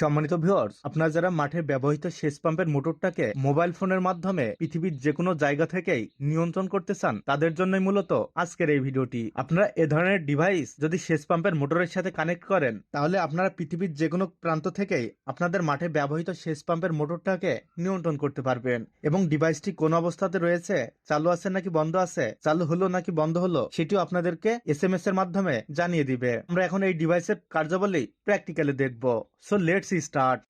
সম্মানিত ভিউয়ার্স আপনারা যারা মাঠে ব্যবহৃত সেচ পাম্পের মোটরটাকে মোবাইল ফোনের মাধ্যমে পৃথিবীর যে কোনো জায়গা থেকেই নিয়ন্ত্রণ করতে চান, তাদের জন্যই মূলত আজকের এই ভিডিওটি। আপনারা এ ধরনের ডিভাইস যদি সেচ পাম্পের মোটরের সাথে কানেক্ট করেন, তাহলে আপনারা পৃথিবীর যে কোনো প্রান্ত থেকেই আপনাদের মাঠে ব্যবহৃত সেচ পাম্পের মোটরটাকে নিয়ন্ত্রণ করতে পারবেন। এবং ডিভাইসটি কোন অবস্থাতে রয়েছে, চালু আছে নাকি বন্ধ আছে, চালু হলো নাকি বন্ধ হলো, সেটিও আপনাদেরকে এস এম এস এর মাধ্যমে জানিয়ে দিবে। আমরা এখন এই ডিভাইসের কার্যাবলী প্র্যাকটিক্যালি দেখব। সো লেটস স্টার্ট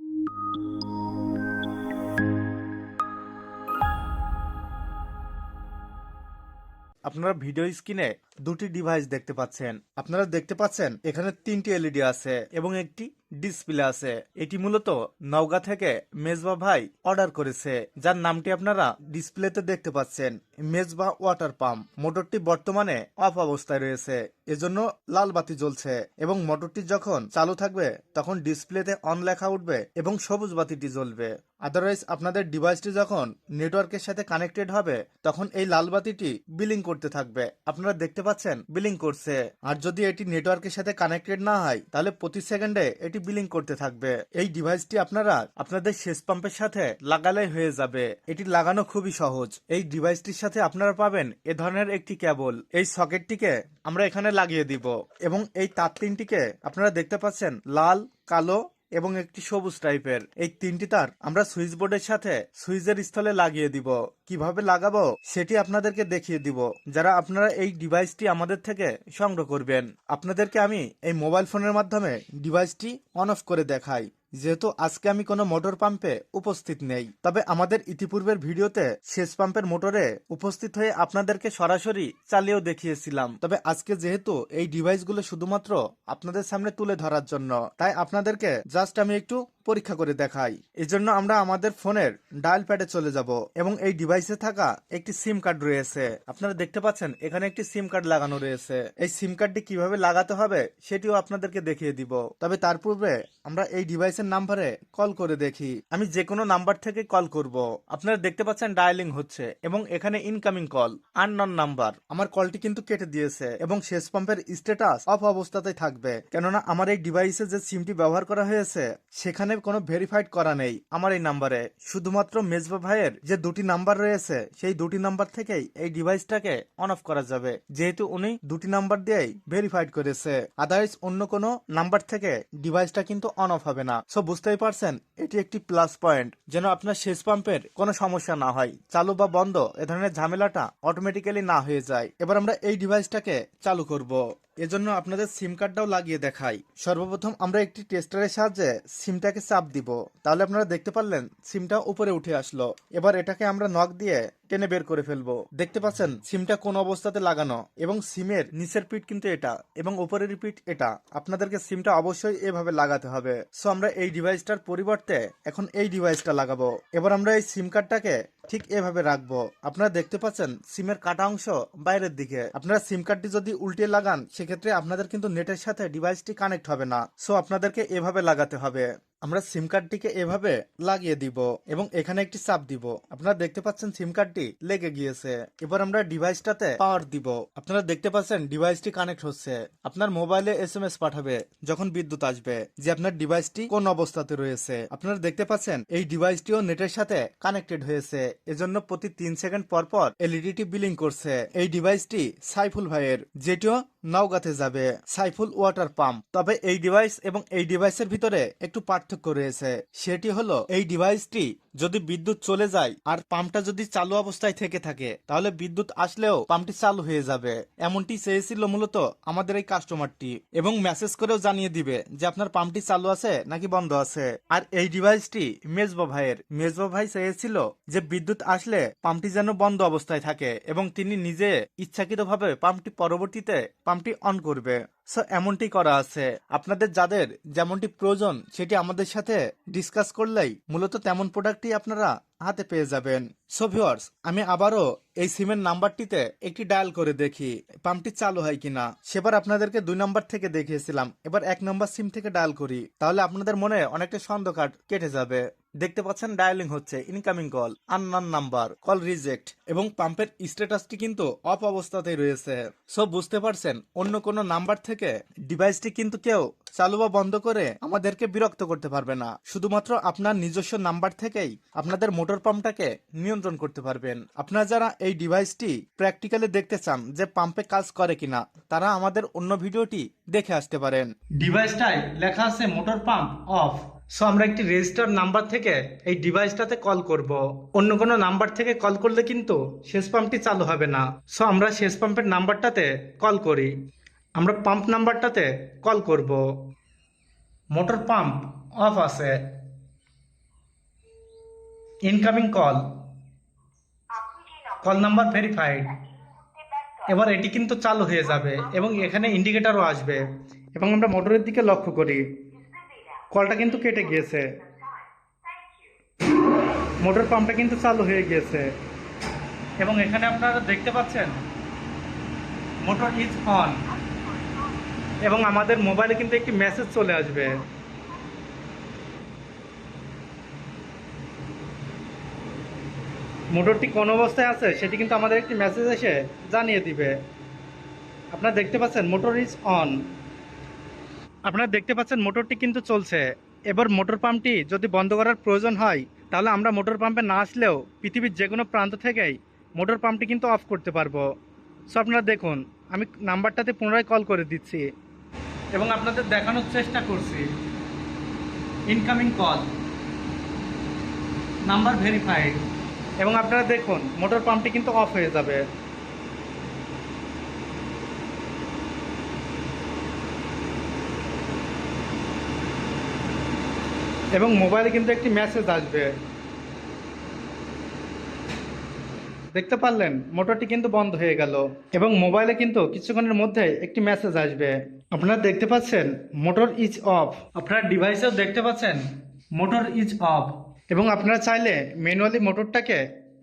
আপনারা ভিডিও স্ক্রিনে দুটি ডিভাইস দেখতে পাচ্ছেন। আপনারা দেখতে পাচ্ছেন, এখানে তিনটি এলইডি আছে এবং একটি ডিসপ্লে আছে। এটি মূলত নওগাঁ থেকে মেজবা ভাই অর্ডার করেছে, যার নামটি আপনারা ডিসপ্লেতে দেখতে পাচ্ছেন। মেজবা ওয়াটার পাম্প মোটরটি বর্তমানে অফ অবস্থায় রয়েছে, এজন্য লাল বাতি জ্বলছে এবং মোটরটি যখন চালু থাকবে, তখন ডিসপ্লেতে অন লেখা উঠবে এবং সবুজ বাতিটি জ্বলবে। আদারওয়াইজ আপনাদের ডিভাইসটি যখন নেটওয়ার্কের সাথে কানেক্টেড হবে, তখন এই লাল বাতিটি বিলিং করতে থাকবে। আপনারা দেখতে পাচ্ছেন? বিলিং করছে। আর যদি এটি নেটওয়ার্কের সাথে কানেক্টেড না হয়, তাহলে প্রতি সেকেন্ডে এটি বিলিং করতে থাকবে। এই ডিভাইসটি আপনারা আপনাদের শেষ পাম্পের সাথে লাগালে হয়ে যাবে। এটি লাগানো খুবই সহজ। এই ডিভাইসটির সাথে আপনারা পাবেন এ ধরনের একটি কেবল এই সকেটটিকে আমরা এখানে লাগিয়ে দিব। এবং এই তার তিনটিকে আপনারা দেখতে পাচ্ছেন, লাল, কালো এবং একটি সবুজ টাইপের এই তিনটি তার আমরা সুইচ বোর্ডের সাথে সুইচের স্থলে লাগিয়ে দিব। কীভাবে লাগাবো সেটি আপনাদেরকে দেখিয়ে দিব। যারা আপনারা এই ডিভাইসটি আমাদের থেকে সংগ্রহ করবেন, আপনাদেরকে আমি এই মোবাইল ফোনের মাধ্যমে ডিভাইসটি অন অফ করে দেখাই। যেহেতু আজকে আমি কোনো মোটর পাম্পে উপস্থিত নেই, তবে আমাদের ইতিপূর্বের ভিডিওতে সেচ পাম্পের মোটরে উপস্থিত হয়ে আপনাদেরকে সরাসরি চালিয়েও দেখিয়েছিলাম। তবে আজকে যেহেতু এই ডিভাইসগুলো শুধুমাত্র আপনাদের সামনে তুলে ধরার জন্য, তাই আপনাদেরকে জাস্ট আমি একটু পরীক্ষা করে দেখাই। এই জন্য আমরা আমাদের ফোনের ডায়াল প্যাডে চলে যাব এবং এই ডিভাইসে থাকা একটি সিম কার্ড রয়েছে। আপনারা দেখতে পাচ্ছেন, এখানে একটি সিম কার্ড লাগানো রয়েছে। এই সিম কার্ডটি কীভাবে লাগাতে হবে সেটিও আপনাদেরকে দেখিয়ে দিব। তবে তার পূর্বে আমরা এই ডিভাইসের নাম্বারে কল করে দেখি। আমি যে কোনো নাম্বার থেকে কল করব। আপনারা দেখতে পাচ্ছেন ডায়ালিং হচ্ছে এবং এখানে ইনকামিং কল আননন নাম্বার আমার কলটি কিন্তু কেটে দিয়েছে এবং শেষ পাম্পের স্ট্যাটাস অফ অবস্থাতেই থাকবে। কেননা আমার এই ডিভাইসে যে সিমটি ব্যবহার করা হয়েছে, সেখানে কোনো ভেরিফাইড করা নেই আমার এই নাম্বারে শুধুমাত্র মেজবা ভাইয়ের যে দুটি নাম্বার রয়েছে, সেই দুটি নাম্বার থেকেই এই ডিভাইসটাকে অন অফ করা যাবে। যেহেতু উনি দুটি নাম্বার দিয়েই ভেরিফাইড করেছে। আদারওয়াইজ অন্য কোনো নাম্বার থেকে ডিভাইসটা কিন্তু অন অফ হবে না। সো বুঝতেই পারছেন, এটি একটি প্লাস পয়েন্ট যেন আপনার শেষ পাম্পের কোনো সমস্যা না হয়। চালু বা বন্ধ, এ ধরনের ঝামেলাটা অটোমেটিক্যালি না হয়ে যায়। এবার আমরা এই ডিভাইসটাকে চালু করব। এজন্য আপনাদের সিম কার্ডটাও লাগিয়ে দেখাই। সর্বপ্রথম আমরা একটি টেস্টারের সাহায্যে সিমটাকে চাপ দিব। তাহলে আপনারা দেখতে পারলেন সিমটা উপরে উঠে আসলো। এবার এটাকে আমরা নক দিয়ে টেনে বের করে ফেলব। দেখতে পাচ্ছেন, সিমটা কোন অবস্থাতে লাগানো এবং সিমের নিচের পিঠ কিন্তু এটা এবং উপরের পিঠ এটা। আপনাদেরকে সিমটা অবশ্যই এভাবে লাগাতে হবে। সো আমরা এই ডিভাইসটার পরিবর্তে এখন এই ডিভাইসটা লাগাবো। এবার আমরা এই সিম কার্ডটাকে ঠিক এভাবে রাখব। আপনারা দেখতে পাচ্ছেন, সিমের কাটা অংশ বাইরের দিকে। আপনারা সিম কার্ডটি যদি উল্টে লাগান, সেক্ষেত্রে আপনাদের কিন্তু নেটের সাথে ডিভাইসটি কানেক্ট হবে না। সো আপনাদেরকে এভাবে লাগাতে হবে। আমরা সিম কার্ডটিকে এভাবে লাগিয়ে দিব এবং এখানে একটি চাপ দিব। আপনারা দেখতে পাচ্ছেন সিম কার্ডটি লেগে গিয়েছে। এবার আমরা ডিভাইসটাতে পাওয়ার দিব। আপনারা দেখতে পাচ্ছেন ডিভাইসটি কানেক্ট হচ্ছে। আপনার মোবাইলে এস এম এস পাঠাবে যখন বিদ্যুৎ আসবে যে আপনার ডিভাইসটি কোন অবস্থাতে রয়েছে। আপনারা দেখতে পাচ্ছেন এই ডিভাইসটিও নেটের সাথে কানেক্টেড হয়েছে। এজন্য প্রতি তিন সেকেন্ড পর পর এলইডিটি বিলিং করছে। এই ডিভাইসটি সাইফুল ভাইয়ের, যেটিও নওগাঁতে যাবে সাইফুল ওয়াটার পাম্প। তবে এই ডিভাইস এবং এই ডিভাইসের ভিতরে একটু পার্থক্য রয়েছে। সেটি হলো, এই ডিভাইসটি যদি বিদ্যুৎ চলে যায় আর পাম্পটা যদি চালু অবস্থায় থেকে থাকে, তাহলে বিদ্যুৎ আসলেও পাম্পটি চালু হয়ে যাবে। এমনটি চেয়েছিল মূলত আমাদের এই কাস্টমারটি এবং মেসেজ করেও জানিয়ে দিবে যে আপনার পাম্পটি চালু আছে নাকি বন্ধ আছে। আর এই ডিভাইসটি মেজবা ভাইয়ের। মেজবা ভাই চেয়েছিল যে বিদ্যুৎ আসলে পাম্পটি যেন বন্ধ অবস্থায় থাকে এবং তিনি নিজে ইচ্ছাকৃতভাবে পাম্পটি পরবর্তীতে পাম্পটি অন করবে। এমনটি করা আছে। আপনাদের যাদের যেমনটি প্রয়োজন, সেটি আমাদের সাথে ডিসকাস করলেই মূলত তেমন প্রোডাক্টটি আপনারা হাতে পেয়ে যাবেন। সো ভিউয়ার্স আমি আবারও এই সিমের নাম্বারটিতে একটি ডায়াল করে দেখি। পাম্পটি চালু হয় কিনা? সেবার আপনাদেরকে দুই নাম্বার থেকে দেখিয়েছিলাম। এবার এক নম্বর সিম থেকে ডায়াল করি। তাহলে আপনাদের মনে অনেকটা সন্দেহ কেটে যাবে। দেখতে পাচ্ছেন ডায়ালিং হচ্ছে incoming call unknown number call reject এবং পাম্পের স্ট্যাটাসটি কিন্তু অফ অবস্থাতেই রয়েছে। সো বুঝতে পারছেন, অন্য কোনো নাম্বার থেকে ডিভাইসটি কিন্তু কেউ চালু বা বন্ধ করে আমাদেরকে বিরক্ত করতে পারবে না। শুধুমাত্র আপনার নিজস্ব নাম্বার থেকেই আপনাদের মোটর পাম্পটাকে নিয়ন্ত্রণ করতে পারবেন। আপনারা যারা এই ডিভাইসটি প্র্যাকটিক্যালি দেখতে চান যে পাম্পে কাজ করে কিনা, তারা আমাদের অন্য ভিডিওটি দেখে আসতে পারেন। ডিভাইসটাই লেখা আছে মোটর পাম্প অফ সো আমরা একটি রেজিস্টার নাম্বার থেকে এই ডিভাইসটাতে কল করব। অন্য কোনো নাম্বার থেকে কল করলে কিন্তু শেষ পাম্পটি চালু হবে না। সো আমরা শেষ পাম্পের নাম্বারটাতে কল করি। আমরা পাম্প নাম্বারটাতে কল করব। মোটর পাম্প অফ আছে। Incoming call call number verified এবার এটি কিন্তু চালু হয়ে যাবে এবং এখানে ইন্ডিকেটারও আসবে। এবং আমরা মোটরের দিকে লক্ষ্য করি। কলটা কিন্তু কেটে গিয়েছে। মোটর পাম্পটা কিন্তু চালু হয়ে গিয়েছে। এবং এখানে আপনারা দেখতে পাচ্ছেন, মোটর ইজ অন এবং আমাদের মোবাইলে কিন্তু একটি মেসেজ চলে আসবে। মোটরটি কোন অবস্থায় আছে সেটি কিন্তু আমাদের একটি মেসেজ এসে জানিয়ে দিবে। আপনারা দেখতে পাচ্ছেন, মোটর ইজ অন আপনারা দেখতে পাচ্ছেন মোটরটি কিন্তু চলছে। এবার মোটর পাম্পটি যদি বন্ধ করার প্রয়োজন হয়, তাহলে আমরা মোটর পাম্পে না আসলেও পৃথিবীর যে কোনো প্রান্ত থেকেই মোটর পাম্পটি কিন্তু অফ করতে পারব। সো আপনারা দেখুন, আমি নাম্বারটাতে পুনরায় কল করে দিচ্ছি এবং আপনাদের দেখানোর চেষ্টা করছি। ইনকামিং কল নাম্বার ভেরিফাইড এবং আপনারা দেখুন, মোটর পাম্পটি কিন্তু অফ হয়ে যাবে। এবং মোবাইলে কিন্তু একটি মেসেজ আসবে। দেখতে পারলেন, মোটরটি কিন্তু বন্ধ হয়ে গেল এবং মোবাইলে কিন্তু কিছুক্ষণের মধ্যে একটি মেসেজ আসবে। আপনারা দেখতে পাচ্ছেন, মোটর ইজ অফ আপনার ডিভাইসেও দেখতে পাচ্ছেন, মোটর ইজ অফ এবং আপনারা চাইলে ম্যানুয়ালি মোটরটাকে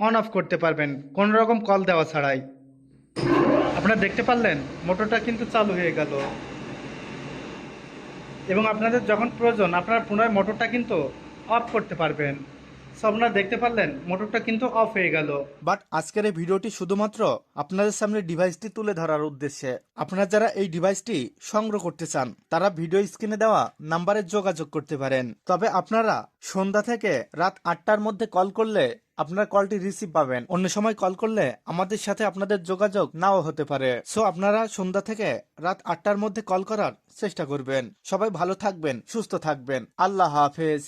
অন অফ করতে পারবেন, কোনো রকম কল দেওয়া ছাড়াই। আপনারা দেখতে পারলেন, মোটরটা কিন্তু চালু হয়ে গেল। এবং আপনাদের যখন প্রয়োজন আপনারা পুনরায় মোটরটা কিন্তু অফ করতে পারবেন। আপনারা দেখতে পারলেন, মোটরটা কিন্তু অফ হয়ে গেল। বাট আজকের এই ভিডিওটি শুধুমাত্র আপনাদের সামনে ডিভাইসটি তুলে ধরার উদ্দেশ্যে। আপনারা যারা এই ডিভাইসটি সংগ্রহ করতে চান, তারা ভিডিও স্ক্রিনে দেওয়া নাম্বারে যোগাযোগ করতে পারেন। তবে আপনারা সন্ধ্যা থেকে রাত আটটার মধ্যে কল করলে আপনার কলটি রিসিভ পাবেন। অন্য সময় কল করলে আমাদের সাথে আপনাদের যোগাযোগ নাও হতে পারে। সো আপনারা সন্ধ্যা থেকে রাত আটটার মধ্যে কল করার চেষ্টা করবেন। সবাই ভালো থাকবেন, সুস্থ থাকবেন। আল্লাহ হাফেজ।